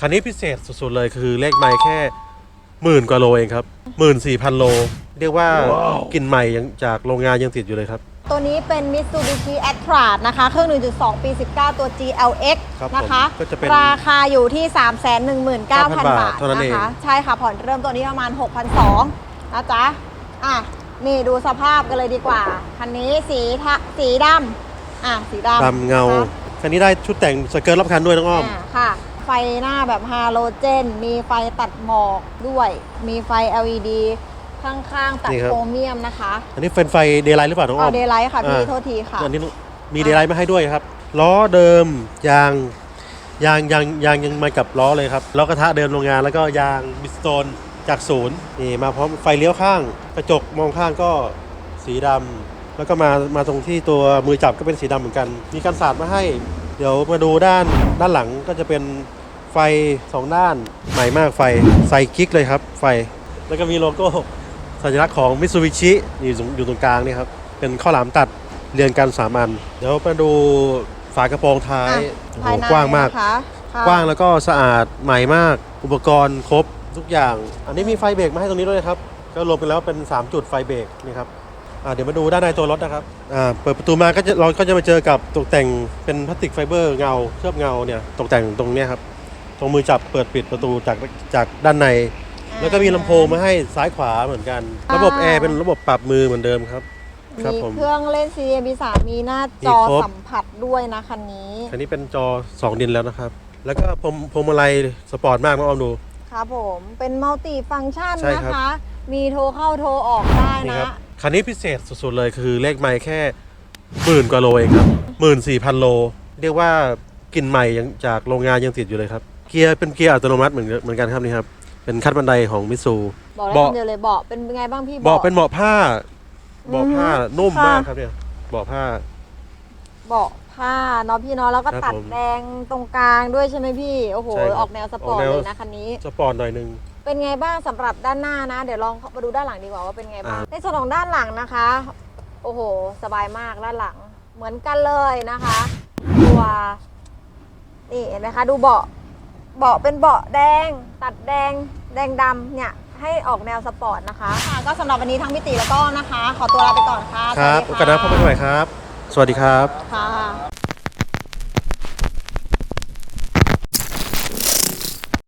คันนี้พิเศษสุดๆเลยคือเลขไม้แค่หมื่นกว่าโลเองครับหมื่นสี่พันโล เรียกว่ากลิ่นใหม่ยังจากโรงงานยังติดอยู่เลยครับ ตัวนี้เป็น Mitsubishi a t r a นะคะ เครื่อง 1.2 ปี 19 ตัว GLX ครับผมนะคะก็จะเป็นราคาอยู่ที่ 319,000 บาทเท่านั้นนะเองคะ ใช่ค่ะ ผ่อนเริ่มต้นที่ประมาณ 6,200นะจ๊ะ อะ นี่ดูสภาพกันเลยดีกว่า คันนี้สีทะสีดำอะสีดำดำเงา นะคะ คันนี้ได้ชุดแต่งสเกิร์ตรอบคันด้วยน้องอ้อม อ่าค่ะ ไฟหน้าแบบฮาโลเจน มีไฟตัดหมอกด้วย มีไฟ LED ข้างๆ ตัดนี่ครับ โครเมียมนะคะอันนี้เป็นไฟเดย์ไลท์หรือเปล่าน้องอ้อ๋ออม เดย์ไลท์ค่ะพี่อ่า โทษทีค่ะ อันนี้มีเดย์ไลท์มาให้ด้วยครับ ล้อเดิมยางยางยางยางยังมากับล้อเลยครับ ล้อกระทะเดิมโรงงานแล้วก็ยางบิสโตน จากศูนย์นี่มาพร้อมไฟเลี้ยวข้าง กระจกมองข้างก็สีดำแล้วก็มามาตรงที่ตัวมือจับก็เป็นสีดำเหมือนกัน มีกันสาดมาให้ เดี๋ยวมาดูด้านด้านหลังก็จะเป็นไฟสองด้านใหม่มากไฟใส่กิ๊กเลยครับไฟ แล้วก็มีโลโก้สัญลักษณ์ของมิ t ซูบิชิอยู่ตรงอยู่ตรงกลางนี่ครับ เป็นข้าวหลามตัดเรียงกันสามอัน เดี๋ยวมาดูฝากระโปรงท้ายอะโอ้โหภายในกว้างมากนะคะค่ะกว้างแล้วก็สะอาดใหม่มาก อุปกรณ์ครบ ทุกอย่าง อันนี้มีไฟเบรกมาให้ตรงนี้ด้วยนะครับ ก็รวมกันแล้วเป็น 3 จุดไฟเบรกนี่ครับอ่าเดี๋ยวมาดูด้านในตัวรถนะครับอ่าเปิดประตูมาก็จะเราก็จะมาเจอกับตกแต่งเป็นพลาสติกไฟเบอร์เงาเคลือบเงาเนี่ยตกแต่งตรงเนี้ยครับตรงมือจับเปิดปิดประตูจากจากด้านใน แล้วก็มีลำโพงมาให้ซ้ายขวาเหมือนกัน ระบบแอร์เป็นระบบปรับมือเหมือนเดิมครับครับมีผมเครื่องเล่น CDMP 3มีหน้าจอมีครบสัมผัสด้วยนะคันนี้ คันนี้เป็นจอ 2 ดินแล้วนะครับ แล้วก็พรมพรมอะไรสปอร์ตมากน้องออมดู ครับผม เป็นมัลติฟัง c t ชันใช่นะครับคะ มีโทรเข้าโทรออกได้นี่นะ ครับคันนี้พิเศษสุดๆเลยคือเลขไม้แค่หมื่นกว่าโลเองครับหมื่นสี่พันโล เรียกว่ากลิ่นใหม่ยังจากโรงงานยังติดอยู่เลยครับ เกียร์เป็นเกียร์อัตโนมัติเหมือนเหมือนกันครับนี่ครับ เป็นคันบันไดของมิตซู บอกได้เบาะ คำเดียวเลยเบาะเป็นไงบ้างพี่ เบาะเป็นเบาะผ้าเบาะผ้าอืมนุ่มค่ะมากครับเนี่ยเบาะผ้า เบาะ ผ้าเนาะพี่เนาะแล้วก็ครับตัดผมแดงตรงกลางด้วยใช่ไหมพี่ โอ้โห ใช่ครับออกแนวสปอร์ตออกแนว เลยนะคันนี้ สปอร์ตหน่อยหนึง เป็นไงบ้างสำหรับด้านหน้านะ เดี๋ยวลองมาดูด้านหลังดีกว่าว่าเป็นไงบ้าง อ่า ในส่วนของด้านหลังนะคะ โอ้โห สบายมากด้านหลัง เหมือนกันเลยนะคะ ตัวนี่เห็นไหมคะ ดูเบาะเบาะเป็นเบาะแดง ตัดแดง แดงดำเนี่ยให้ออกแนวสปอร์ตนะคะค่ะก็สำหรับวันนี้ทั้งพิติแล้วก็นะคะ ขอตัวลาไปก่อนค่ะครับสโอวัสกาสหดีน้าพบกันใหม่ครับ สวัสดีครับ ค่ะ